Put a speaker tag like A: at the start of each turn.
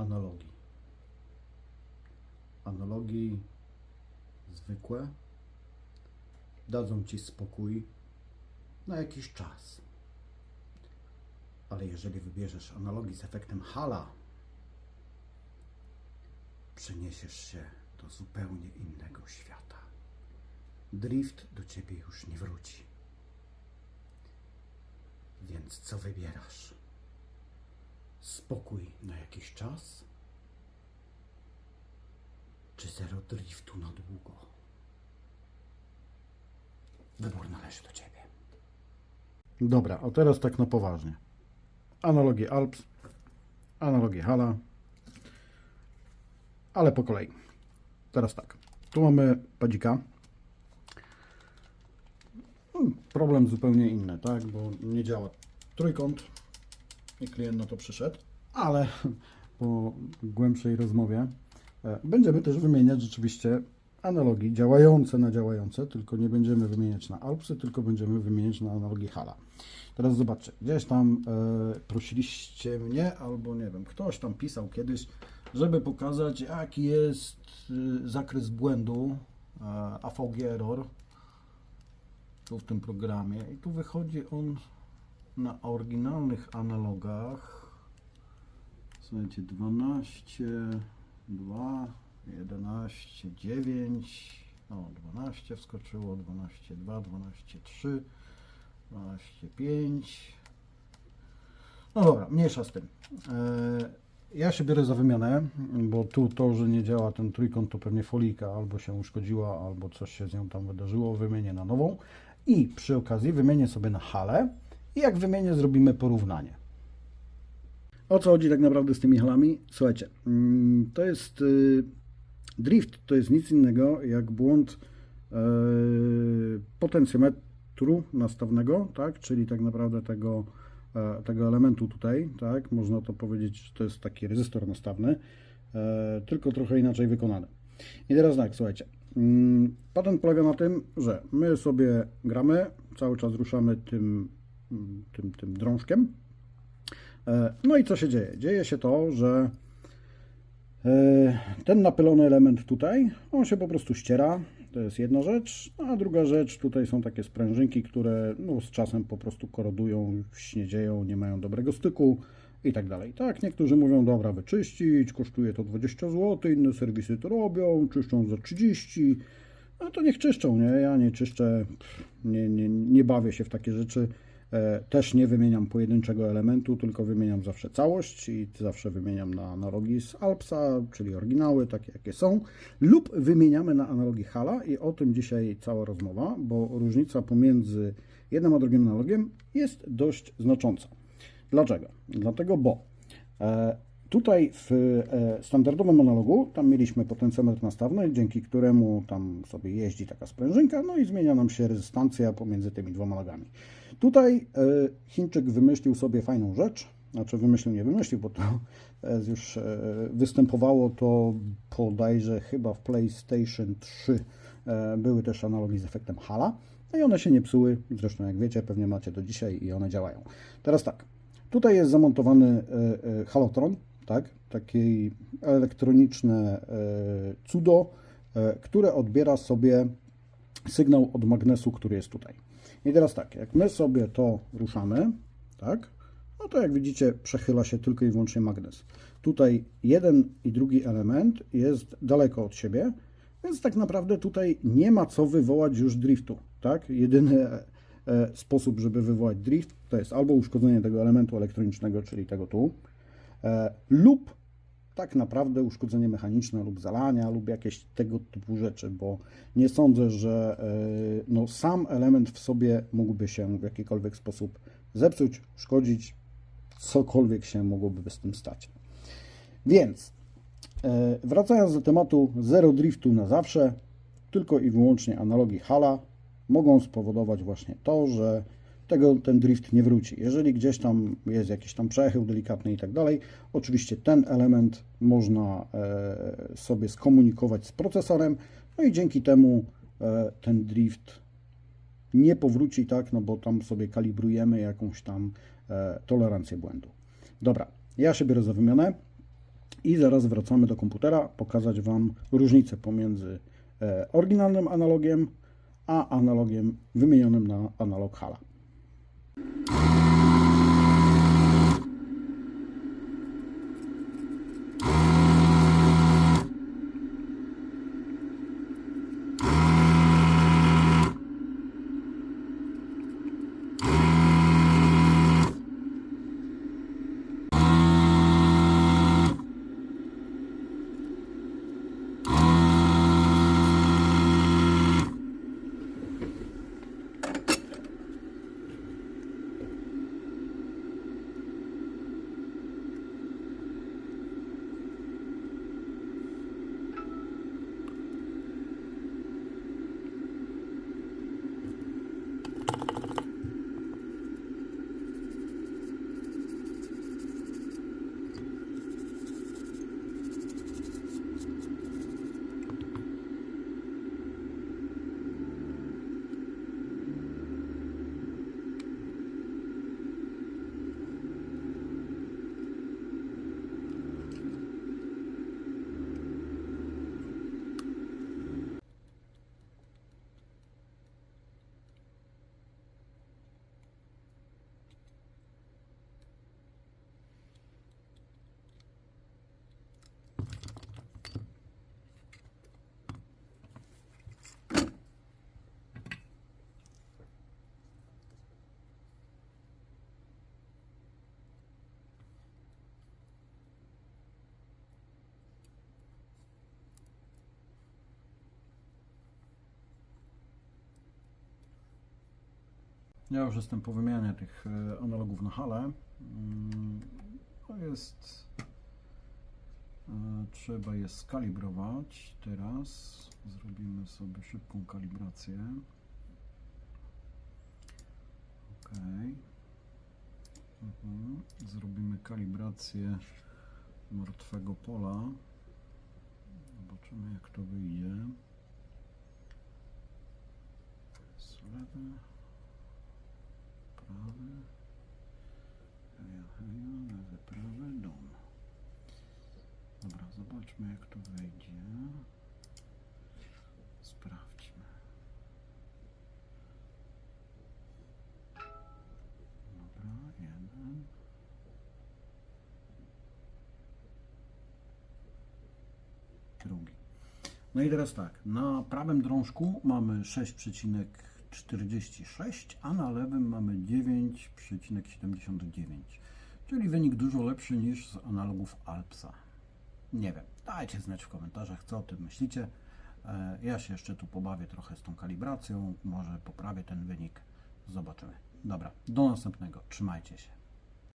A: analogii. Analogii zwykłe dadzą Ci spokój na jakiś czas. Ale jeżeli wybierzesz analogii z efektem Hala, przeniesiesz się do zupełnie innego świata. Drift do Ciebie już nie wróci. Więc co wybierasz? Spokój na jakiś czas? Czy zero driftu na długo? Wybór należy do Ciebie. Dobra, a teraz tak na poważnie. Analogie Alps, analogie Hala, ale po kolei. Teraz tak. Tu mamy padzika. Hmm, Problem zupełnie inny, tak? Bo nie działa trójkąt i klient na to przyszedł, ale po głębszej rozmowie e, będziemy też wymieniać rzeczywiście analogii działające na działające, tylko nie będziemy wymieniać na Alpsy, tylko będziemy wymieniać na analogii Hala. Teraz zobaczcie, gdzieś tam e, prosiliście mnie, albo nie wiem, ktoś tam pisał kiedyś, żeby pokazać, jaki jest y, zakres błędu e, AVG error tu w tym programie. I tu wychodzi on na oryginalnych analogach. Słuchajcie, 12, 2, 11, 9, o 12 wskoczyło, 12, 2, 12, 3, 12, 5. No dobra, mniejsza z tym. E, ja się biorę za wymianę, bo tu to, że nie działa ten trójkąt, to pewnie folika albo się uszkodziła, albo coś się z nią tam wydarzyło, wymienię na nową i przy okazji wymienię sobie na halę i jak wymienię, zrobimy porównanie. O co chodzi tak naprawdę z tymi halami? Słuchajcie, mm, to jest y, drift, to jest nic innego jak błąd y, potencjometru nastawnego, tak? czyli tak naprawdę tego, e, tego elementu tutaj, tak? można to powiedzieć, że to jest taki rezystor nastawny, e, tylko trochę inaczej wykonany. I teraz tak, słuchajcie, mm, patent polega na tym, że my sobie gramy, cały czas ruszamy tym, tym, tym drążkiem, E, No i co się dzieje? Dzieje się to, że e, ten napylony element tutaj, on się po prostu ściera. To jest jedna rzecz. A druga rzecz, tutaj są takie sprężynki, które no, z czasem po prostu korodują, śniedzieją, nie mają dobrego styku i tak dalej. Tak, niektórzy mówią, dobra, wyczyścić, kosztuje to 20 zł, inne serwisy to robią, czyszczą za 30. No to niech czyszczą, nie? Ja nie czyszczę, nie, nie, nie bawię się w takie rzeczy. E, Też nie wymieniam pojedynczego elementu, tylko wymieniam zawsze całość i zawsze wymieniam na analogii z Alpsa, czyli oryginały, takie jakie są, lub wymieniamy na analogii Hala i o tym dzisiaj cała rozmowa, bo różnica pomiędzy jednym a drugim analogiem jest dość znacząca. Dlaczego? Dlatego, bo e, tutaj w e, standardowym analogu tam mieliśmy potencjometr nastawny, dzięki któremu tam sobie jeździ taka sprężynka, no i zmienia nam się rezystancja pomiędzy tymi dwoma nogami. Tutaj e, Chińczyk wymyślił sobie fajną rzecz, znaczy wymyślił, nie wymyślił, bo to jest już e, występowało to bodajże chyba w PlayStation 3 e, były też analogii z efektem Hala, no i one się nie psuły, zresztą jak wiecie, pewnie macie do dzisiaj i one działają. Teraz tak, tutaj jest zamontowany e, e, halotron, tak, takie elektroniczne e, cudo, e, które odbiera sobie sygnał od magnesu, który jest tutaj. I teraz tak, jak my sobie to ruszamy, tak, no to jak widzicie przechyla się tylko i wyłącznie magnes. Tutaj jeden i drugi element jest daleko od siebie, więc tak naprawdę tutaj nie ma co wywołać już driftu, tak? Jedyny e, sposób, żeby wywołać drift, to jest albo uszkodzenie tego elementu elektronicznego, czyli tego tu, lub tak naprawdę uszkodzenie mechaniczne lub zalania lub jakieś tego typu rzeczy, bo nie sądzę, że e, no, sam element w sobie mógłby się w jakikolwiek sposób zepsuć, szkodzić, cokolwiek się mogłoby z tym stać. Więc e, wracając do tematu zero driftu na zawsze, tylko i wyłącznie analogii Hala mogą spowodować właśnie to, że tego, ten drift nie wróci. Jeżeli gdzieś tam jest jakiś tam przechył delikatny i tak dalej, oczywiście ten element można e, sobie skomunikować z procesorem, no i dzięki temu e, ten drift nie powróci, tak, no bo tam sobie kalibrujemy jakąś tam e, tolerancję błędu. Dobra, ja się biorę za wymianę. I zaraz wracamy do komputera, pokazać Wam różnicę pomiędzy oryginalnym analogiem, a analogiem wymienionym na analog Hala. Thank you. Ja już jestem po wymianie tych e, analogów na hale. Mm, To jest. e, Trzeba je skalibrować. Teraz zrobimy sobie szybką kalibrację. OK. Mhm. Zrobimy kalibrację martwego pola. Zobaczymy, jak to wyjdzie. To jest lewe prawy, heja, heja, lewy, prawy, dom. Dobra, zobaczmy jak to wejdzie. Sprawdźmy. Dobra, jeden. Drugi. No i teraz tak, na prawym drążku mamy 6,46, a na lewym mamy 9,79, czyli wynik dużo lepszy niż z analogów Alpsa. Nie wiem, dajcie znać w komentarzach, co o tym myślicie. E, Ja się jeszcze tu pobawię trochę z tą kalibracją, może poprawię ten wynik, zobaczymy. Dobra, do następnego, trzymajcie się.